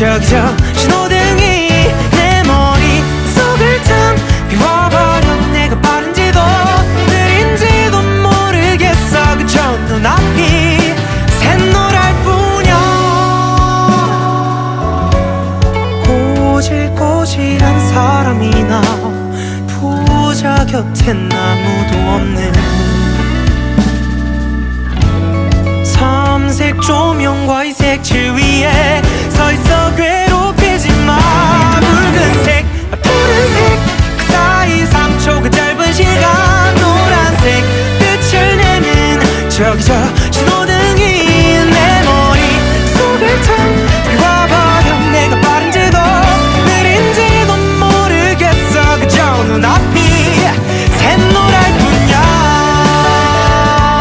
저 신호등이 내 머릿속을 탕 비워버려. 내가 빠른지도 느린지도 모르겠어. 그저 눈앞이 샛노랄 뿐이야. 꼬질꼬질한 사람이나 부자 곁엔 아무도 없는 삼색 조명과 이 색 칠 위 저기 저